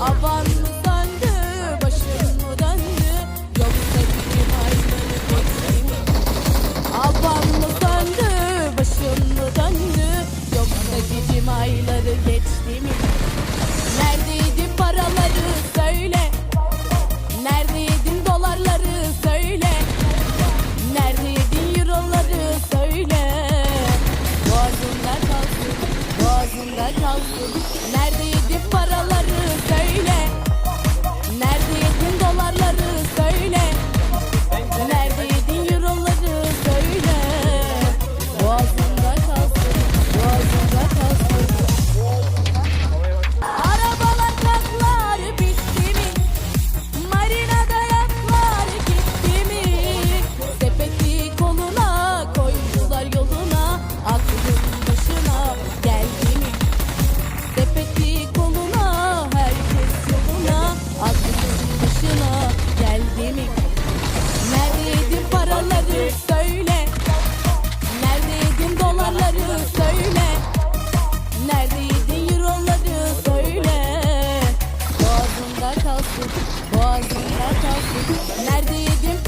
Avam sandı, başım mı döndü? Yoksa benim aynanı geçti mi? Avam sandı, başım mı döndü? Yoksa gecim ayları geçti mi? Neredeydi paraları söyle Neredeydin dolarları söyle Neredeydin euroları söyle Boğazımda kalsın, boğazımda kalsın Neredeydi paraları Nerede yedim